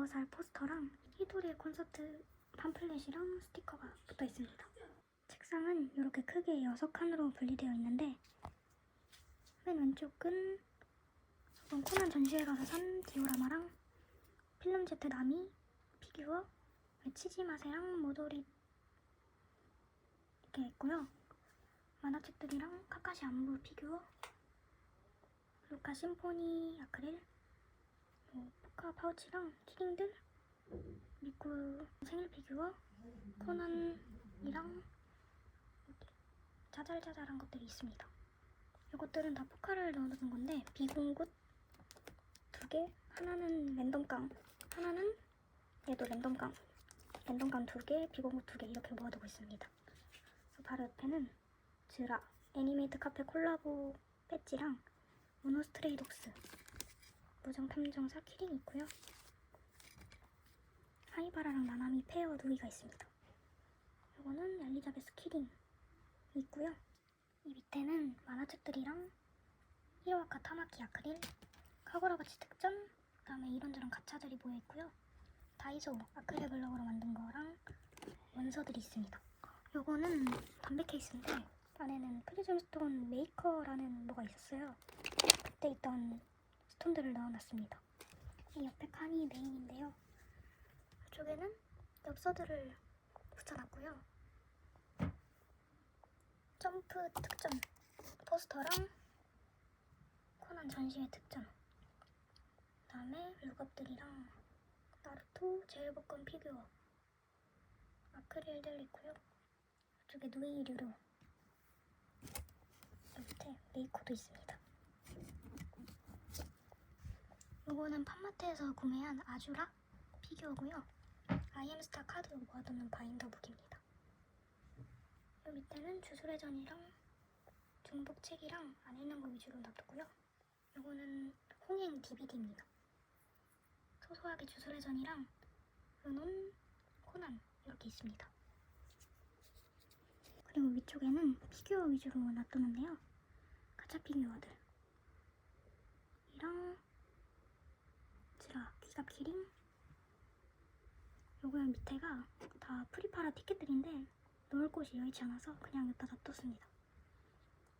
리허설 포스터랑 히도리의 콘서트 팜플렛이랑 스티커가 붙어 있습니다. 책상은 이렇게 크게 6칸으로 분리되어 있는데 맨 왼쪽은 이번 코난 전시회 가서 산 디오라마랑 필름 제트 나미, 피규어, 치지 마세랑 모도리 이렇게 있고요. 만화책들이랑 카카시 안무 피규어, 루카 심포니 아크릴, 뭐 포카 파우치랑 키링들, 미쿠 생일 피규어, 코난이랑 자잘자잘한 것들이 있습니다. 이것들은 다 포카를 넣어둔 건데 비공굿 두 개, 하나는 랜덤깡, 하나는 얘도 랜덤깡, 랜덤깡 두 개, 비공굿 두 개 이렇게 모아두고 있습니다. 바로 옆에는 즈라 애니메이트 카페 콜라보 배지랑 모노스트레이독스 무정 탐정사 키링 있고요. 하이바라랑 나나미 페어 누이가 있습니다. 이거는 엘리자베스 키링 있고요. 이 밑에는 만화책들이랑 히로아카 타마키 아크릴, 카고라바치 특전, 그 다음에 이런저런 가차들이 모여 있고요. 다이소 아크릴 블럭으로 만든 거랑 원서들이 있습니다. 요거는 담배 케이스인데 안에는 프리즘 스톤 메이커라는 뭐가 있었어요. 그때 있던 스톤들을 넣어놨습니다. 이 옆에 칸이 메인인데요. 이쪽에는 엽서들을 붙여놨고요. 점프 특전 포스터랑 코난 전시회 특전 그다음에 룩업들이랑 나루토 제일복권 피규어 아크릴들 있고요. 이쪽에 누이류로 밑에 메이커도 있습니다. 요거는 팜마트에서 구매한 아주라 피규어고요. 아이엠스타 카드 모아두는 바인더 무기입니다. 요 밑에는 주술회전이랑 중복책이랑 안에 있는 거 위주로 놔두고요. 요거는 홍행 DVD입니다. 소소하게 주술회전이랑 은혼, 코난 이렇게 있습니다. 그리고 위쪽에는 피규어 위주로 놔두는데요. 가짜 피규어들 이랑 지라 귀갑 키링 요거 밑에가 다 프리파라 티켓들인데 넣을 곳이 여의치 않아서 그냥 여기다 놔뒀습니다.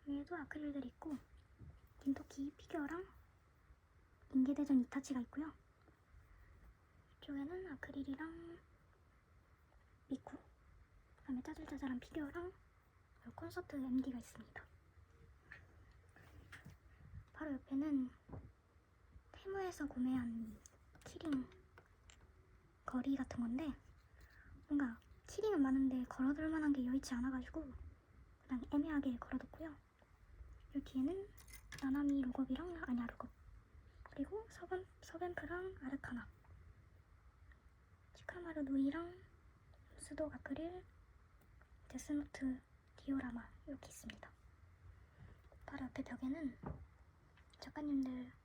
위에도 아크릴들 있고 김토끼 피규어랑 인계대전 이타치가 있고요. 이쪽에는 아크릴이랑 미쿠 그 다음에 짜잘짜잘한 피규어랑 콘서트 MD가 있습니다. 바로 옆에는 테무에서 구매한 키링 거리 같은 건데 뭔가 키링은 많은데 걸어둘 만한 게 여의치 않아가지고 그냥 애매하게 걸어뒀고요. 여기에는 나나미 로겁이랑 아니야 로겁 그리고 서벤, 서벤프랑 아르카나 치카마르 누이랑 수도 아크릴 데스노트 디오라마 이렇게 있습니다. 바로 옆에 벽에는 작가님들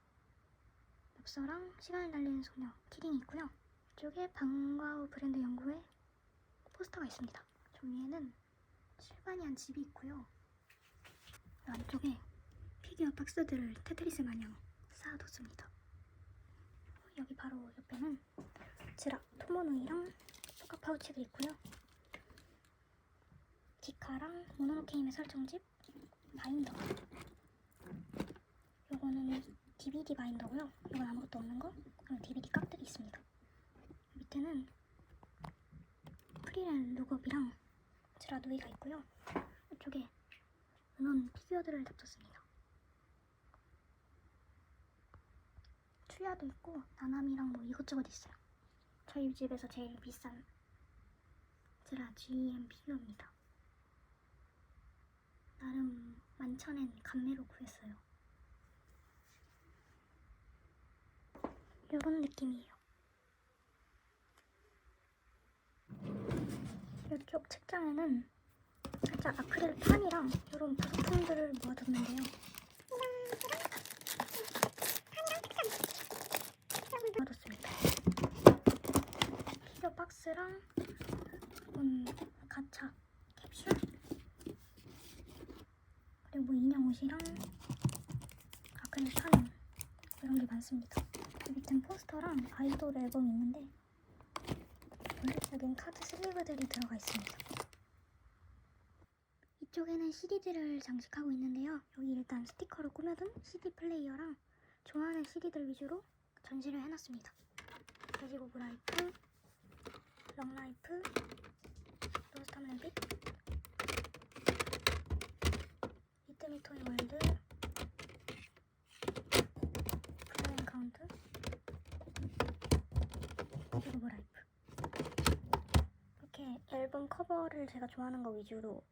엽서랑 시간을 달리는 소녀 키링이 있고요. 이쪽에 방과후 브랜드 연구회 포스터가 있습니다. 저 위에는 한 집이 있고요. 이 안쪽에 피규어 박스들을 테트리스 마냥 쌓아뒀습니다. 여기 바로 옆에는 지라 토모노이랑 포카 파우치가 있고요. 기카랑 모노노게임의 설정집 바인더 요거는 DVD 바인더고요. 이건 아무것도 없는 거. 그리고 DVD 깍들이 있습니다. 밑에는 프리랜 룩업이랑 지라도이가 있고요. 이쪽에 은원 피규어들을 덮쳤습니다. 추야도 있고 나나미랑 뭐 이것저것 있어요. 저희 집에서 제일 비싼 제라 GM 피규어입니다. 나름 만천엔 감매로 구했어요. 이런 느낌이에요. 이쪽 책장에는 살짝 아크릴 판이랑 이런 부속품들을 모아뒀는데요. 모아뒀습니다. 피규어 박스랑 이건 가차 캡슐 그리고 뭐 인형 옷이랑 아크릴 판 이런 게 많습니다. 그 밑엔 포스터랑 아이돌 앨범이 있는데 본격적인 카드 슬리브들이 들어가 있습니다. 이쪽에는 CD들을 장식하고 있는데요. 여기 일단 스티커로 꾸며둔 CD 플레이어랑 좋아하는 CD들 위주로 전시를 해놨습니다. 돼지 오브 라이프, 럭 라이프, 로스탐 램빗, 이때미 토이 월드, 플레인 카운트, 돼지 오브 라이프. 이렇게 앨범 커버를 제가 좋아하는 거 위주로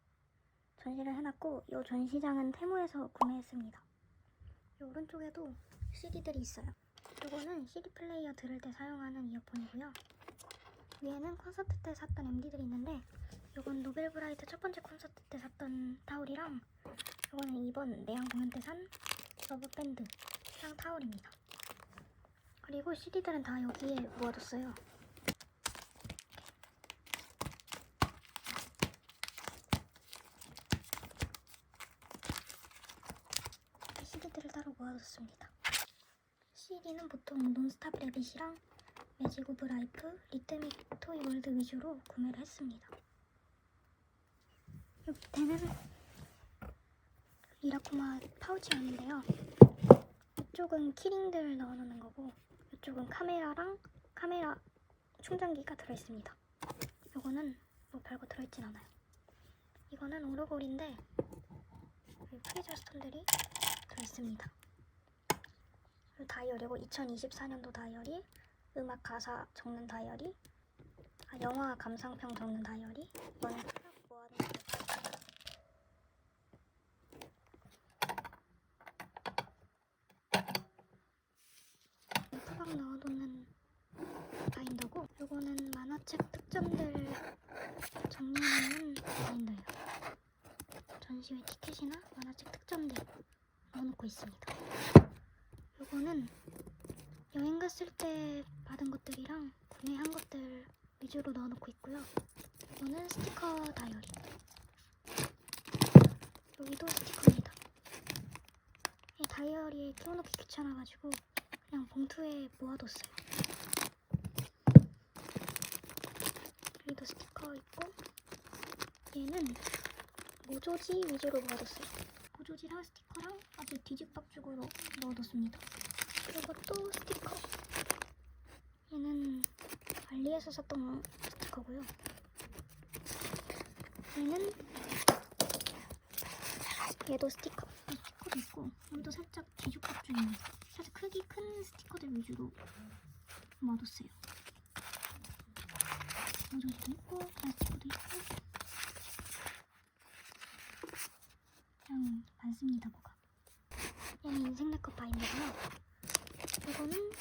전시를 해놨고 이 전시장은 테무에서 구매했습니다. 이 오른쪽에도 CD들이 있어요. 이거는 CD 플레이어 들을 때 사용하는 이어폰이고요. 위에는 콘서트 때 샀던 MD들이 있는데 이건 노벨브라이트 첫 번째 콘서트 때 샀던 타올이랑 이거는 이번 내한 공연 때 산 러브밴드랑 타올입니다. 그리고 CD들은 다 여기에 모아뒀어요. 이렇게 CD들을 모아뒀습니다. CD는 보통 논스탑 레빗이랑 매직 오브 라이프, 리트믹 토이 월드 위주로 구매를 했습니다. 이 밑에는 리라쿠마 파우치가 있는데요. 이쪽은 키링들 넣어놓는 거고 이쪽은 카메라랑 카메라 충전기가 들어있습니다. 이거는 뭐 별거 들어있진 않아요. 이거는 오르골인데 프리저 스톤들이 들어있습니다. 그리고 다이어리고 2024년도 다이어리, 음악 가사 적는 다이어리, 아, 영화 감상평 적는 다이어리, 수납 모아둔 다이어리. 수박 넣어놓는 바인더고, 이거는 만화책 특전들 정리하는 바인더예요. 전시회 티켓이나 만화책 특전들 넣어놓고 있습니다. 요거는 여행 갔을 때 받은 것들이랑 구매한 것들 위주로 넣어놓고 있고요. 이거는 스티커 다이어리. 여기도 스티커입니다. 이 다이어리에 끼워놓기 귀찮아가지고 그냥 봉투에 모아뒀어요. 여기도 스티커 있고 얘는 모조지 위주로 모아뒀어요. 모조지랑 스티커랑 아주 뒤집박죽으로 넣어뒀습니다. 또 스티커. 얘는 알리에서 샀던 스티커고요. 얘는 얘도 스티커. 이 스티커도 있고 여기도 살짝 뒤죽박죽입니다. 살짝 크기 큰 스티커들 위주로 모아뒀어요. 모조지도 있고 플라스틱도 있고 그냥 많습니다 뭐가. 얘는 인생 네컷 바인더고요. 이거는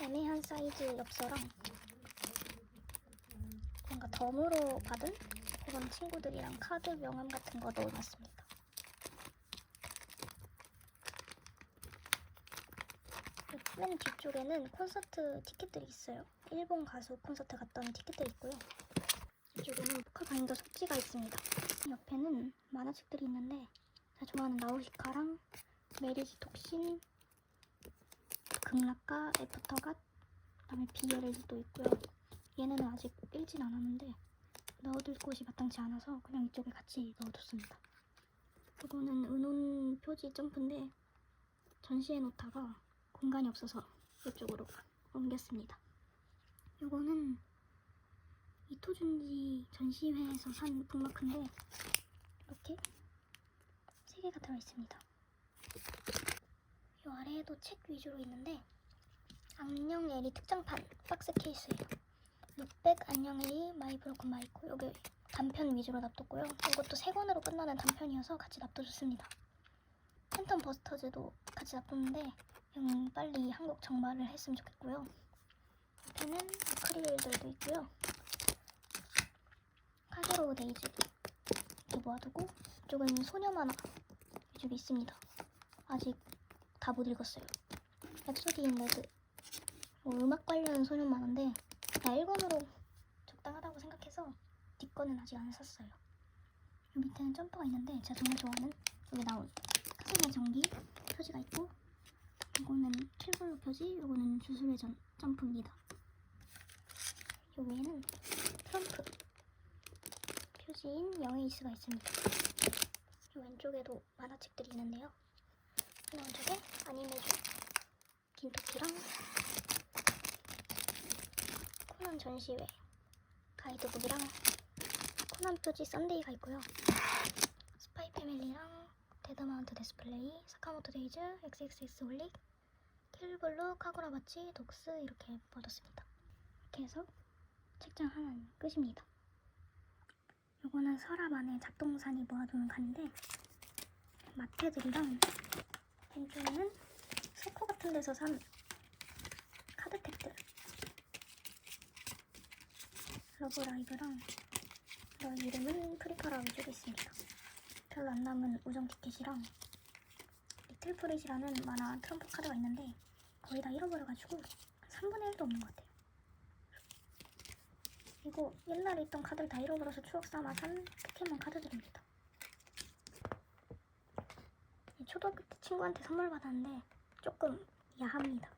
애매한 사이즈 엽서랑 뭔가 덤으로 받은 그런 친구들이랑 카드 명함 같은 거 넣어놨습니다. 맨 뒤쪽에는 콘서트 티켓들이 있어요. 일본 가수 콘서트 갔던 티켓들이 있고요. 이쪽에는 포카 바인더 속지가 있습니다. 옆에는 만화책들이 있는데 제가 좋아하는 나우시카랑 메리지 톡신, 극락가, 애프터갓, 그다음에 BL도 있고요. 얘는 아직 읽진 않았는데 넣어둘 곳이 마땅치 않아서 그냥 이쪽에 같이 넣어뒀습니다. 이거는 은혼 표지 점프인데 전시해 놓다가 공간이 없어서 이쪽으로 옮겼습니다. 이거는 이토준지 전시회에서 산 북마크인데 이렇게 세 개가 들어있습니다. 이 아래에도 책 위주로 있는데 안녕 에리 특장판 박스 케이스예요. 룩백 안녕 에리 마이 브로큰 마이코 여기 단편 위주로 놔뒀고요. 이것도 세 권으로 끝나는 단편이어서 같이 놔둬줬습니다. 팬텀 버스터즈도 같이 놔뒀는데 음, 빨리 한국 정발을 했으면 좋겠고요. 옆에는 아크릴들도 있고요. 카게로우 데이즈 이렇게 모아두고 이쪽은 소녀 만화 위주로 있습니다. 아직 다 못 읽었어요. 랩소디 인 레드 뭐 음악 관련 소년 만화인데 나 1권으로 적당하다고 생각해서 뒷거는 아직 안 샀어요. 이 밑에는 점퍼가 있는데 제가 정말 좋아하는 여기 나온 카스미 전기 표지가 있고 이거는 킬블 표지, 요거는 주술회전 점프입니다. 요 위에는 트럼프 표지인 영에이스가 있습니다. 요 왼쪽에도 만화책들이 있는데요. 하나 왼쪽에 아니메주, 긴토끼랑 코난 전시회, 가이드북이랑 코난 표지 썬데이가 있고요. 스파이 패밀리랑 데드마운트 디스플레이, 사카모토 데이즈, XXX 홀릭, 킬블루, 카구라바치, 독스 이렇게 받았습니다. 이렇게 해서 책장 하나는 끝입니다. 요거는 서랍 안에 잡동사니 모아두는 칸인데 마테들이랑 왼쪽에는 세코 같은 데서 산 카드텍들 러브라이브랑 너 이름은 프리카라 위주로 있습니다. 별로 안 남은 우정 티켓이랑 리틀 프릿이라는 만화 트럼프 카드가 있는데 거의 다 잃어버려가지고 3분의 1도 없는 것 같아요. 이거 옛날에 있던 카드를 다 잃어버려서 추억 삼아 산 포켓몬 카드들입니다. 초등학교 때 친구한테 선물 받았는데 조금 야합니다.